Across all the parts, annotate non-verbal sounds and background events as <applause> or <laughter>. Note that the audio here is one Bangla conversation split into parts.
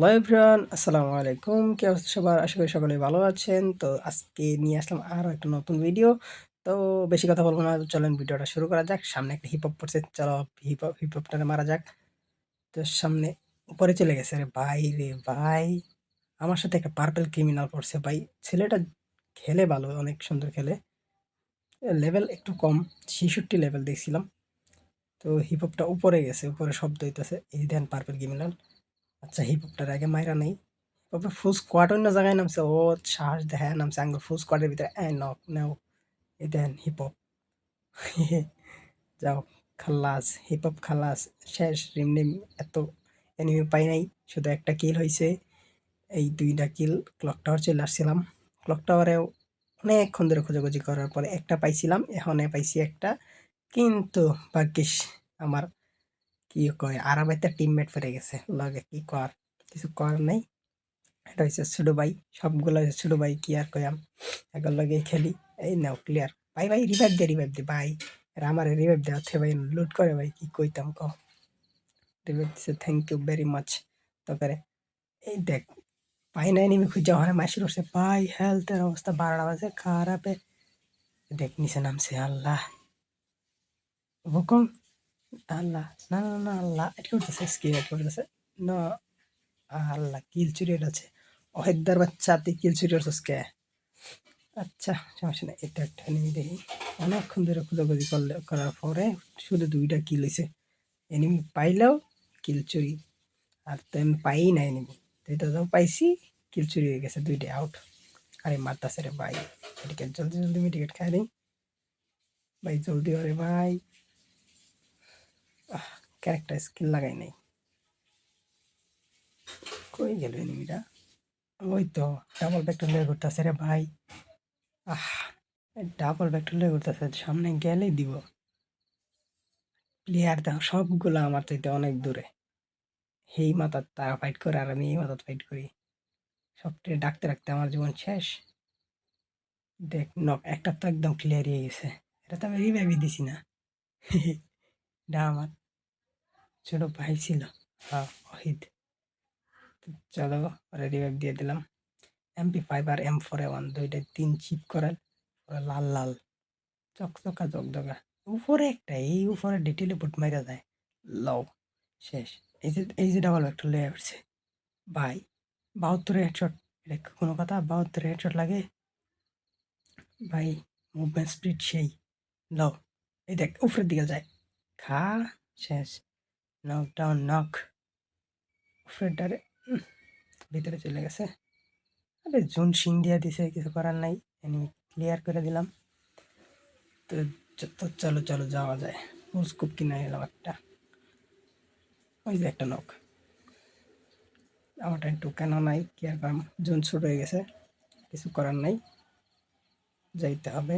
হ্যালো আসসালামু আলাইকুম। কে অবস্থা সবার? আশা করি সকলে ভালো আছেন। তো আজকে নিয়ে আসলাম আরও একটা নতুন ভিডিও তো বেশি কথা বলব না চলেন ভিডিওটা শুরু করা যাক। সামনে একটা হিপ হপ পড়ছে চলো হিপ হপ হিপ হপটারে মারা যাক। তো সামনে উপরে চলে গেছে রে ভাই রে ভাই। আমার সাথে একটা পার্পেল ক্রিমিনাল পড়ছে ভাই। ছেলেটা খেলে ভালো, অনেক সুন্দর খেলে। লেভেল একটু কম, ছেষট্টি লেভেল দেখছিলাম। তো হিপ হপটা উপরে গেছে, উপরে শব্দ হইতেছে। এই দেন পার্পেল ক্রিমিনাল আচ্ছা হিপ হপটার আগে মাইরা নেই। তারপরে ফুল স্কোয়াড অন্য জায়গায় নামছে। ও সাহস দেখায় নামছে আঙ্গুল ফুল স্কোয়াডের ভিতরে। এ নক নেও। এই দেন হিপ হপ যাও খাল্লাস হিপ হপ খাল্লাস শেষ রিমনিম এত এনিমি পাই নাই। শুধু একটা কিল হয়েছে এই দুইটা কিল ক্লক টাওয়ার চলে আসছিলাম। ক্লক টাওয়ারেও অনেকক্ষণ ধরে খোঁজাখুঁজি করার পরে একটা পাইছিলাম, এখানে পাইছি একটা। কিন্তু ভাগ্যিস, আমার কি কয় আরামাইতে টিমমেট ফেরে গেছে। লগে কি কর, কিছু কর নাই। এটা হচ্ছে ছোটো ভাই, সবগুলো ছোটো ভাই, কি আর কয়াম এগুলো লগে খেলি। এই নাও ক্লিয়ার ভাই ভাই রিভাইভ দে রিভাইভ দে, ভাই। আর আমার রিভাইভ দেওয়া থেকে ভাই লুট করে, ভাই, কি কইতাম ক রিভাইভ দিছে থ্যাংক ইউ ভেরি মাচ তারপরে এই দেখ পাই নাই নিমি খুঁজে ওখানে মাসি করছে, ভাই হেলথের অবস্থা বারোটা বাজে, খারাপে। দেখ, নিচে নামছে, আল্লাহ। হুকুম? আল্লাহ, না না না, আল্লাহ, এটা করতেছে স্কিল এটা করতেছে না, আল্লাহ কিল চুরি আছে অহেদ্দার বাচ্চা, তুই কিল চুরি কে? আচ্ছা সমস্যা নেই, এটা একটা এনিমি দেখি। অনেকক্ষণ ধরে খোঁজাখুঁজি করলে, করার পরে শুধু দুইটা কিল হয়েছে এনিমি পাইলেও কিল চুরি আর তো আমি পাই না এনিমি দুইটা তো পাইছি কিল চুরি হয়ে গেছে, দুইটা আউট আরে মারতাছে রে ভাই মেডিকেট জলদি জলদি মেডিকেট খাই নেই ভাই, জলদি আরে ভাই। ক্যারেক্টার স্কিল লাগাই নাই। কই গেল এনিমিটা ওই তো ডাবল ব্যাকটা লয়ে ঘুরতেছে রে ভাই। আহ ডাবল ব্যাকটা লয়ে ঘুরতেছে, সামনে গেলেই দিব। প্লেয়ার দেখো, সবগুলো আমার চাইতে অনেক দূরে। এই মাথার তারা ফাইট করে আর আমি এই মাথার ফাইট করি। সবটাই ডাকতে রাখতে আমার জীবন শেষ। দেখ নক একটা তো একদম ক্লিয়ার হয়ে গেছে। এটা তো আমি রিভাইভই দিছি না। <laughs> এটা আমার ছোট ভাই ছিল। হ্যাঁ ওহিদ তো চলো ওরা রিভাইভ দিয়ে দিলাম। এমপি ফাইভ আর এম ফোর ওয়ান দুইটাই তিন চিপ ওরা লাল লাল। চকচকা চকচকা। উপরে একটা, এই উপরে ডিটেলে বুট মাইরা যায়। লও, শেষ। এই যে এই যে ডাবল একটা লেয়ে উঠছে। ভাই বাহাত্তরে হেডশট এটা কোনো কথা? বাহাত্তরে হেডশট লাগে? ভাই মুভমেন্ট স্পিড সেই। লও, এই দেখ, উপরের দিকে যায়। খা, শেষ। নক ডাউন নক উপরের ডারে উম, ভিতরে চলে গেছে। আরে জুন সিং দিয়া দিছে কিছু করার নাই। এনিমি ক্লিয়ার করে দিলাম। তো তো চলো চলো যাওয়া যায়। ফুল স্কুপ কিনে এলাম একটা। ওই যে একটা নক আমারটা একটু কেন নাই কি আর করাম? জুন ছোট হয়ে গেছে। কিছু করার নাই। যাইতে হবে।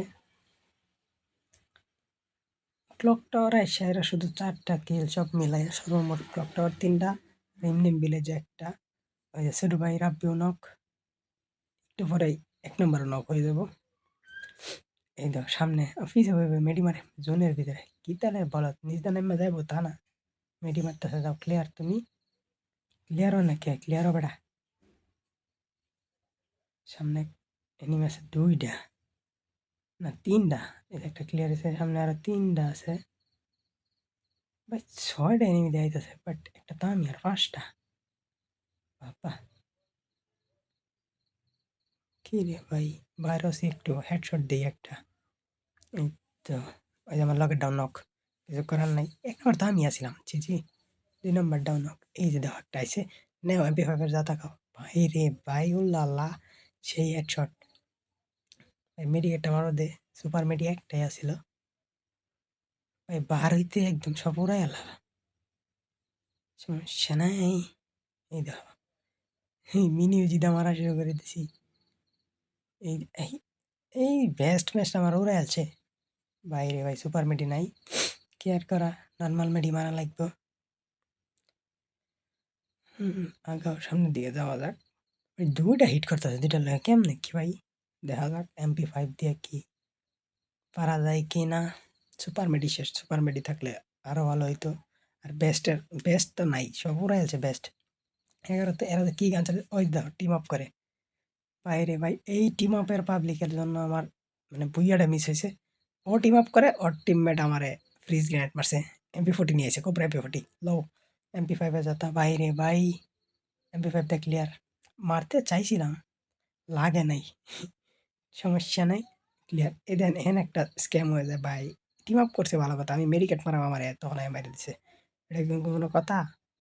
ক্লক টাওয়ার এসে এরা শুধু চারটা কিল সব মিলাই সর্বমোট ক্লক টাওয়ার তিনটা রিমনিম ভিলেজে একটা, ওই সেটু ভাই, রাব্বিও নক একটু পরেই এক নম্বর নক হয়ে যাব। এই দেখো, সামনে পিছে ভাবে মেডি মারে, জোনের ভিতরে। কি তাহলে বলো নিজদা নেমে যাইবো তা না। মেডি মারতেছে, যাও ক্লিয়ার তুমি। ক্লিয়ার হয় না কে? ক্লিয়ার হবে না সামনে এনিমি দুইটা। না, তিনটা। একটা ক্লিয়ার আছে সামনে আরও তিনটা আছে। ভাই, ছয়টা এনিমি দেখাইতেছে বাট একটা তো আমি আর পাঁচটা। বাবা কি রে ভাই ভাইরাস একটু হেডশট দিই একটা। এই তো ওই আমার লকেট ডাউন নক কিছু করার নাই। এক নম্বর তো আমি আসছিলাম জি জি দুই নম্বর ডাউন নক এই যে একটা আছে নেও এমপি ফাইভের যা তাকাও ভাই রে ভাই উল্লাহ সেই হেডশট ভাই মেডিকেটটা মারো দে সুপার মেডি একটাই আসছিল ভাই বার হইতে একদম সব উড়াই এলাম সমস্যা নাই। এই দেখো, এই মিনি উজিদা মারা শুরু করে দিছি। এই এই বেস্ট ম্যাচটা আমার উড়ে আছে। বাইরে ভাই সুপার মেডি নাই। কেয়ার করা নর্মাল মেডি মারা লাগবে। আগাও সামনের দিকে যাওয়া যাক। ওই দুইটা হিট করতে করতেছে, দুইটা কেমনে কি ভাই? দেখা যাক এমপি ফাইভ দিয়ে কি পারা যায় কি না। সুপার মেডি শেষ। সুপার মেডি থাকলে আরও ভালো হইতো। আর বেস্টের বেস্ট তো নাই সব উড়াই আছে বেস্ট এগারোতে, এরা কি গান চালে ওই দাও টিম আপ করে। বাইরে ভাই, এই টিম আপের পাবলিকের জন্য আমার মানে বুইয়াটা মিস হয়েছে ও টিম আপ করে, ওর টিমমেট আমারে ফ্রিজ গ্রেনেড মারছে। এমপি ফোর্টি নিয়েছে কোবরা এমপি ফোর্টি লো এমপি ফাইভে যাতা। বাইরে ভাই এমপি ফাইভটা ক্লিয়ার মারতে চাইছিলাম, লাগে নাই। সমস্যা নাই ক্লিয়ার এ দেন এখানে একটা স্ক্যাম হয়ে যায়, ভাই। টিম আপ করছে ভালো কথা। আমি মেডিকেট মারাম আমার তখন আমি মারি দিছে। এটা কোনো কথা?